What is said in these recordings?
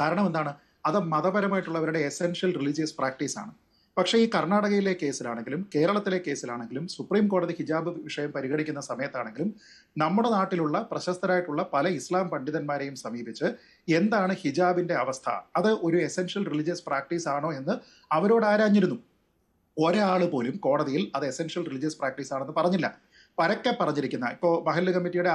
കാരണം എന്താണ്? അത് മതപരമായിട്ടുള്ളവരുടെ എസെൻഷ്യൽ റിലീജിയസ് പ്രാക്ടീസ് ആണ്. പക്ഷേ ഈ കർണാടകയിലെ കേസിലാണെങ്കിലും കേരളത്തിലെ കേസിലാണെങ്കിലും സുപ്രീം കോടതി ഹിജാബ് വിഷയം പരിഗണിക്കുന്ന സമയത്താണെങ്കിലും നമ്മുടെ നാട്ടിലുള്ള പ്രശസ്തരായിട്ടുള്ള പല ഇസ്ലാം പണ്ഡിതന്മാരെയും സമീപിച്ച് എന്താണ് ഹിജാബിന്റെ അവസ്ഥ? അത് ഒരു എസെൻഷ്യൽ റിലീജിയസ് പ്രാക്ടീസ് ആണോ എന്ന് അവരോട് ആരാഞ്ഞിരുന്നു? ഒരാൾ പോലും കോടതിയിൽ അത് എസെൻഷ്യൽ റിലീജിയസ് പ്രാക്ടീസ് ആണെന്ന് പറഞ്ഞില്ല. പരക്കെ പറഞ്ഞിരിക്കുന്ന ഇപ്പോൾ മഹല്ല് കമ്മിറ്റിയുടെ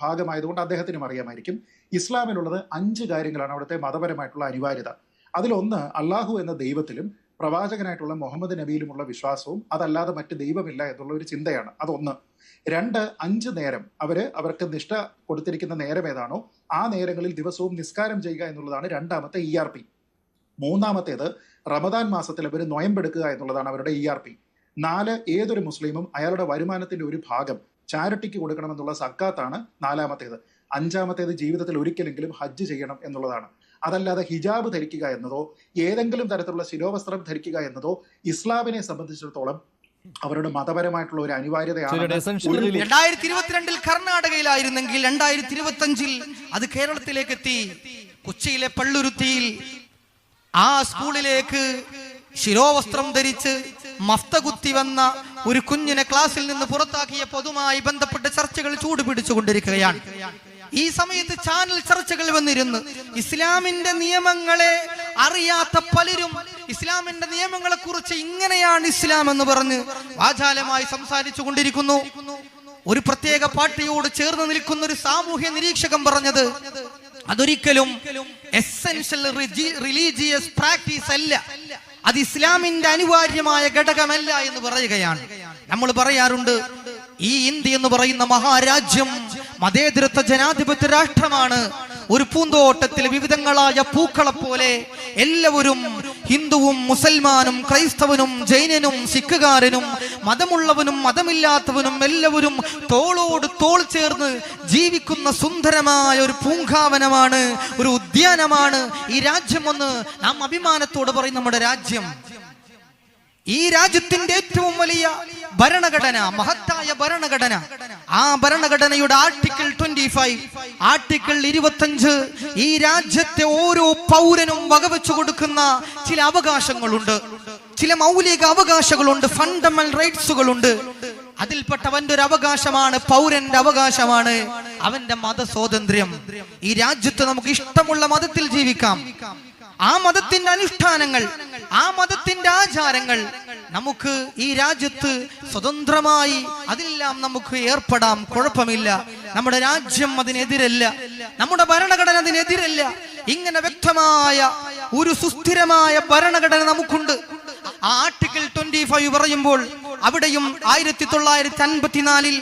ഭാഗമായതുകൊണ്ട് അദ്ദേഹത്തിനും അറിയാമായിരിക്കും. ഇസ്ലാമിലുള്ളത് അഞ്ച് കാര്യങ്ങളാണ് അവിടുത്തെ മതപരമായിട്ടുള്ള അനിവാര്യത. അതിലൊന്ന് അള്ളാഹു എന്ന ദൈവത്തിലും പ്രവാചകനായിട്ടുള്ള മുഹമ്മദ് നബിയിലുമുള്ള വിശ്വാസവും അതല്ലാതെ മറ്റ് ദൈവമില്ല എന്നുള്ള ഒരു ചിന്തയാണ്. അതൊന്ന്. രണ്ട് അഞ്ച് നേരം അവർ അവർക്ക് നിഷ്ഠ കൊടുത്തിരിക്കുന്ന നേരം ഏതാണോ ആ നേരങ്ങളിൽ ദിവസവും നിസ്കാരം ചെയ്യുക എന്നുള്ളതാണ് രണ്ടാമത്തെ ഇ ആർ പി മൂന്നാമത്തേത് റമദാൻ മാസത്തിൽ അവർ നൊയമ്പെടുക്കുക എന്നുള്ളതാണ് അവരുടെ ഇ ആർ പി നാല് ഏതൊരു മുസ്ലിമും അയാളുടെ വരുമാനത്തിന്റെ ഒരു ഭാഗം ചാരിറ്റിക്ക് കൊടുക്കണമെന്നുള്ള സക്കാത്താണ് നാലാമത്തേത്. അഞ്ചാമത്തേത് ജീവിതത്തിൽ ഒരിക്കലെങ്കിലും ഹജ്ജ് ചെയ്യണം എന്നുള്ളതാണ്. അതല്ലാതെ ഹിജാബ് ധരിക്കുക എന്നതോ ഏതെങ്കിലും തരത്തിലുള്ള ശിരോവസ്ത്രം ധരിക്കുക എന്നതോ ഇസ്ലാമിനെ സംബന്ധിച്ചിടത്തോളം അവരുടെ മതപരമായിട്ടുള്ള ഒരു അനിവാര്യതയാണ്. രണ്ടായിരത്തി ഇരുപത്തിരണ്ടിൽ കർണാടകയിലായിരുന്നെങ്കിൽ രണ്ടായിരത്തി ഇരുപത്തി അഞ്ചിൽ അത് കേരളത്തിലേക്ക് എത്തി കൊച്ചിയിലെ പള്ളുരുത്തിയിൽ ആ സ്കൂളിലേക്ക് ശിരോവസ്ത്രം ധരിച്ച് മഫ്ത കുത്തി വന്ന ഒരു കുഞ്ഞിനെ ക്ലാസ്സിൽ നിന്ന് പുറത്താക്കിയ പൊതുമായി ബന്ധപ്പെട്ട് ചർച്ചകൾ ചൂടുപിടിച്ചുകൊണ്ടിരിക്കുകയാണ്. ഈ സമയത്ത് ചാനൽ ചർച്ചകൾ വന്നിരുന്നു. ഇസ്ലാമിന്റെ നിയമങ്ങളെ അറിയാത്ത പലരും ഇസ്ലാമിന്റെ നിയമങ്ങളെ കുറിച്ച് ഇങ്ങനെയാണ് ഇസ്ലാം എന്ന് പറഞ്ഞ് വാചാലമായി സംസാരിച്ചു കൊണ്ടിരിക്കുന്നു ഒരു പ്രത്യേക പാർട്ടിയോട് ചേർന്ന് നിൽക്കുന്ന ഒരു സാമൂഹ്യ നിരീക്ഷകൻ പറഞ്ഞത് അതൊരിക്കലും എസെൻഷ്യൽ റിലീജിയസ് പ്രാക്ടീസ് അല്ല. അത് ഇസ്ലാമിന്റെ അനിവാര്യമായ ഘടകമല്ല എന്ന് പറയുകയാണ്. നമ്മൾ പറയാറുണ്ട് ഈ ഇന്ത്യ എന്ന് പറയുന്ന മഹാരാജ്യം മതേതരത്വ ജനാധിപത്യ രാഷ്ട്രമാണ്. ഒരു പൂന്തോട്ടത്തിൽ വിവിധങ്ങളായ പൂക്കളെ പോലെ എല്ലാവരും ഹിന്ദുവും മുസൽമാനും ക്രൈസ്തവനും ജൈനനും സിഖുകാരനും മതമുള്ളവനും മതമില്ലാത്തവനും എല്ലാവരും തോളോട് തോൾ ചേർന്ന് ജീവിക്കുന്ന സുന്ദരമായ ഒരു പൂങ്കാവനമാണ് ഒരു ഉദ്യാനമാണ്. ഈ രാജ്യം ഒന്ന് നാം അഭിമാനത്തോട് പറയും നമ്മുടെ രാജ്യം. ഈ രാജ്യത്തിന്റെ ഏറ്റവും വലിയ ഭരണഘടന മഹത്തായ ഭരണഘടന ആ ഭരണഘടനയുടെ ആർട്ടിക്കിൾ ട്വന്റി ഫൈവ് ആർട്ടിക്കിൾ ഇരുപത്തഞ്ച്. ഈ രാജ്യത്തെ ഓരോ പൗരനും വകവെച്ചു കൊടുക്കുന്ന ചില അവകാശങ്ങളുണ്ട്. ചില മൗലിക അവകാശങ്ങളുണ്ട്. ഫണ്ടമെന്റൽ റൈറ്റ്സുകളുണ്ട് അതിൽപ്പെട്ടവന്റെ ഒരു അവകാശമാണ് പൗരന്റെ അവകാശമാണ്. അവന്റെ മത സ്വാതന്ത്ര്യം ഈ രാജ്യത്ത് നമുക്ക് ഇഷ്ടമുള്ള മതത്തിൽ ജീവിക്കാം. ആ മതത്തിന്റെ അനുഷ്ഠാനങ്ങൾ ആ മതത്തിന്റെ ആചാരങ്ങൾ നമുക്ക് ഈ രാജ്യത്ത് സ്വതന്ത്രമായി അതെല്ലാം നമുക്ക് ഏർപ്പെടാം. കുഴപ്പമില്ല. നമ്മുടെ രാജ്യം അതിനെതിരല്ല. നമ്മുടെ ഭരണഘടന അതിനെതിരല്ല. ഇങ്ങനെ വ്യക്തമായ ഒരു സുസ്ഥിരമായ ഭരണഘടന നമുക്കുണ്ട്. ആർട്ടിക്കിൾ ട്വന്റി ഫൈവ് പറയുമ്പോൾ അവിടെയും ആയിരത്തി തൊള്ളായിരത്തി അൻപത്തിനാലിൽ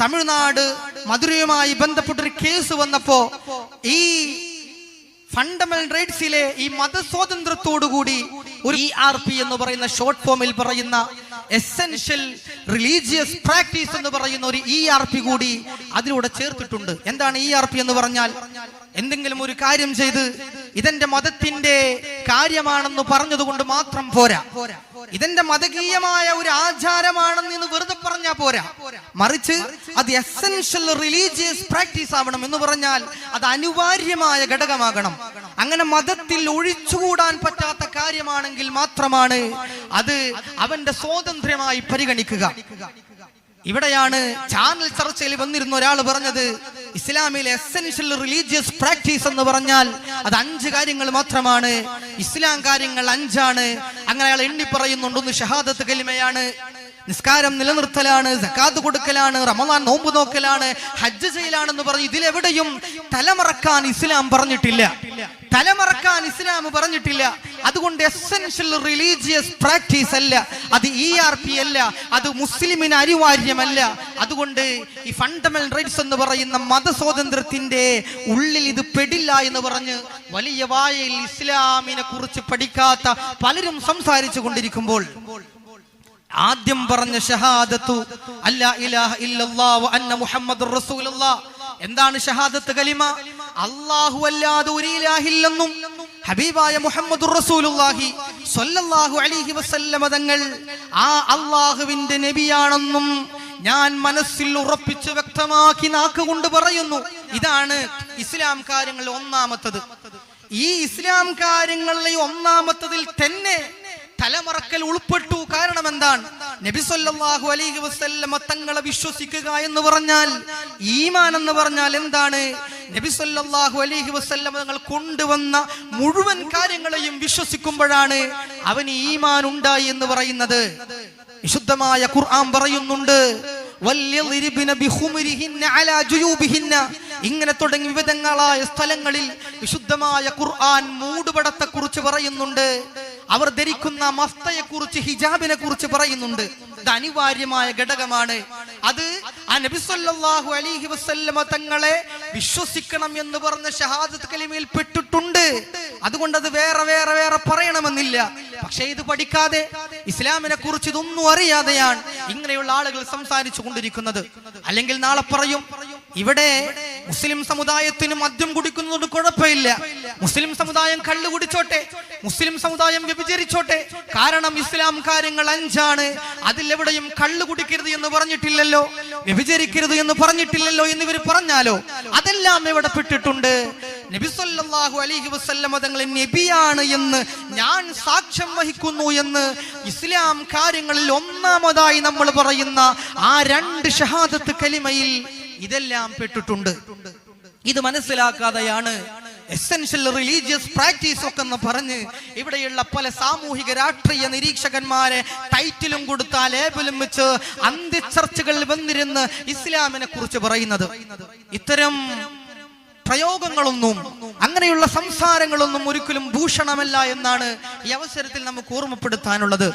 തമിഴ്നാട് മധുരയുമായി ബന്ധപ്പെട്ടൊരു കേസ് വന്നപ്പോ ഈ ഫണ്ടമെന്റൽ റൈറ്റ്സിലെ ഈ മതസ്വാതന്ത്ര്യത്തോടുകൂടി ഒരു ഇ ആർ പി എന്ന് പറയുന്ന ഷോർട്ട് ഫോമിൽ പറയുന്ന എസെൻഷ്യൽ റിലീജിയസ് പ്രാക്ടീസ് എന്ന് പറയുന്ന ഒരു ഇ ആർ പി കൂടി അതിലൂടെ ചേർത്തിട്ടുണ്ട്. എന്താണ് ഇ ആർ പി എന്ന് പറഞ്ഞാൽ? എന്തെങ്കിലും ഒരു കാര്യം ചെയ്ത് ഇതെന്റെ മതത്തിന്റെ കാര്യമാണെന്ന് പറഞ്ഞതുകൊണ്ട് മാത്രം പോരാ. ഇതെന്റെ മതകീയമായ ഒരു ആചാരമാണെന്ന് ഇന്ന് വെറുതെ പറഞ്ഞാ പോരാ. മറിച്ച് അത് എസെൻഷ്യൽ റിലീജിയസ് പ്രാക്ടീസ് ആവണം എന്ന് പറഞ്ഞാൽ അത് അനിവാര്യമായ ഘടകമാകണം. അങ്ങനെ മതത്തിൽ ഒഴിച്ചുകൂടാൻ പറ്റാത്ത കാര്യമാണെങ്കിൽ മാത്രമാണ് അത് അവന്റെ സ്വാതന്ത്ര്യമായി പരിഗണിക്കുക. ഇവിടെയാണ് ചാനൽ ചർച്ചയിൽ വന്നിരുന്ന ഒരാൾ പറഞ്ഞത് ഇസ്ലാമിലെ എസെൻഷ്യൽ റിലീജിയസ് പ്രാക്ടീസ് എന്ന് പറഞ്ഞാൽ അത് അഞ്ച് കാര്യങ്ങൾ മാത്രമാണ്. ഇസ്ലാം കാര്യങ്ങൾ അഞ്ചാണ്. അങ്ങനെ അയാൾ എണ്ണി പറയുന്നുണ്ട് ഒന്ന് ഷഹാദത്ത് കലിമയാണ് നിസ്കാരം നിലനിർത്തലാണ് സക്കാത്ത് കൊടുക്കലാണ് റമദാൻ നോമ്പ് നോക്കലാണ് ഹജ്ജ് ചെയ്യലാണെന്ന് പറഞ്ഞു ഇതിലെവിടെയും തലമറക്കാൻ ഇസ്ലാം പറഞ്ഞിട്ടില്ല. തലമറക്കാൻ ഇസ്ലാം പറഞ്ഞിട്ടില്ല. അതുകൊണ്ട് എസെൻഷ്യൽ റിലീജിയസ് പ്രാക്ടീസ് അല്ല. അത് ഇ ആർ പി അല്ല. അത് മുസ്ലിമിന് അനിവാര്യമല്ല. അതുകൊണ്ട് ഈ ഫണ്ടമെന്റൽ റൈറ്റ്സ് എന്ന് പറയുന്ന മതസ്വാതന്ത്ര്യത്തിന്റെ ഉള്ളിൽ ഇത് പെടില്ല എന്ന് പറഞ്ഞ് വലിയ വായയിൽ ഇസ്ലാമിനെ കുറിച്ച് പഠിക്കാത്ത പലരും സംസാരിച്ചു കൊണ്ടിരിക്കുമ്പോൾ ആദ്യം പറഞ്ഞ ഷഹാദത്തു അല്ലാ ഇലാഹ ഇല്ലല്ലാഹു അന്ന മുഹമ്മദുർ റസൂലുള്ളാഹ് എന്താണ് ഷഹാദത്ത് കലിമ? അല്ലാഹു അല്ലാതെ ഒരു ഇലാഹില്ലെന്നും ഹബീബായ മുഹമ്മദ് റസൂലുള്ളാഹി സ്വല്ലല്ലാഹു അലൈഹി വസല്ലമ തങ്ങൾ ആ അള്ളാഹുവിന്റെ നബിയാണെന്നും ഞാൻ മനസ്സിൽ ഉറപ്പിച്ച് വ്യക്തമാക്കി നാക്കുകൊണ്ട് പറയുന്നു. ഇതാണ് ഇസ്ലാം കാര്യങ്ങൾ ഒന്നാമത്തത്. ഈ ഇസ്ലാം കാര്യങ്ങളിലെ ഒന്നാമത്തതിൽ തന്നെ തലമറക്കൽ ഉൾപ്പെട്ടു. കാരണം എന്താണ്? നബി സല്ലല്ലാഹു അലൈഹി വസല്ലമ തങ്ങളെ വിശ്വസിക്കുക എന്ന് പറഞ്ഞാൽ ഈമാൻ എന്ന് പറഞ്ഞാൽ എന്താണ്? നബി സല്ലല്ലാഹു അലൈഹി വസല്ലമ തങ്ങൾ കൊണ്ടുവന്ന മുഴുവൻ കാര്യങ്ങളെയും വിശ്വസിക്കുമ്പോഴാണ് അവന് ഈമാൻ ഉണ്ടായി എന്ന് പറയുന്നത്. വിശുദ്ധമായ ഖുർആൻ പറയുന്നുണ്ട്. ഇങ്ങനെ തുടങ്ങി വിവിധങ്ങളായ സ്ഥലങ്ങളിൽ വിശുദ്ധമായ ഖുർആൻ മൂടുപടത്തെ കുറിച്ച് പറയുന്നുണ്ട്. അവർ ധരിക്കുന്ന മസ്തയെ കുറിച്ച് ഹിജാബിനെ കുറിച്ച് പറയുന്നുണ്ട്. ഇത് അനിവാര്യമായ ഘടകമാണ്. അത് ആ അലൈഹി വസല്ലമ തങ്ങളെ വിശ്വസിക്കണം എന്ന് പറഞ്ഞ ഷഹാദത്ത് കലിമയിൽ പെട്ടിട്ടുണ്ട്. അതുകൊണ്ട് അത് വേറെ വേറെ വേറെ പറയണമെന്നില്ല. പക്ഷേ ഇത് പഠിക്കാതെ ഇസ്ലാമിനെ കുറിച്ച് ഇതൊന്നും അറിയാതെയാണ് ഇങ്ങനെയുള്ള ആളുകൾ സംസാരിച്ചു കൊണ്ടിരിക്കുന്നത്. അല്ലെങ്കിൽ നാളെ പറയും ഇവിടെ മുസ്ലിം സമുദായത്തിന് മദ്യം കുടിക്കുന്നതുകൊണ്ട് കുഴപ്പമില്ല. മുസ്ലിം സമുദായം കള്ളു കുടിച്ചോട്ടെ. മുസ്ലിം സമുദായം വ്യഭിചരിച്ചോട്ടെ. കാരണം ഇസ്ലാം കാര്യങ്ങൾ അഞ്ചാണ്. അതിലെവിടെയും കള്ളു കുടിക്കരുത് എന്ന് പറഞ്ഞിട്ടില്ലല്ലോ. വ്യഭിചരിക്കരുത് എന്ന് പറഞ്ഞിട്ടില്ലല്ലോ എന്നിവർ പറഞ്ഞാലോ? അതെല്ലാം ഇവിടെ പെട്ടിട്ടുണ്ട്. നബി സല്ലല്ലാഹു അലൈഹി വസല്ലമ തങ്ങൾ നബിയാണ് എന്ന് ഞാൻ സാക്ഷ്യം വഹിക്കുന്നു എന്ന് ഇസ്ലാം കാര്യങ്ങളിൽ ഒന്നാമതായി നമ്മൾ പറയുന്ന ആ രണ്ട് ഷഹാദത്ത് കലിമയിൽ ഇതെല്ലാം പെട്ടിട്ടുണ്ട്. ഇത് മനസ്സിലാക്കാതെയാണ് എസെൻഷ്യൽ റിലീജിയസ് പ്രാക്ടീസ് ഒക്കെ എന്ന് പറഞ്ഞ് ഇവിടെയുള്ള പല സാമൂഹിക രാഷ്ട്രീയ നിരീക്ഷകന്മാരെ ടൈറ്റിലും കൊടുത്ത ലേബലും വെച്ച് അന്ത്യചർച്ചകളിൽ വന്നിരുന്ന് ഇസ്ലാമിനെ കുറിച്ച് പറയുന്നത്. ഇത്തരം പ്രയോഗങ്ങളൊന്നും അങ്ങനെയുള്ള സംസാരങ്ങളൊന്നും ഒരിക്കലും ഭൂഷണമല്ല എന്നാണ് ഈ അവസരത്തിൽ നമുക്ക് ഓർമ്മപ്പെടുത്താനുള്ളത്.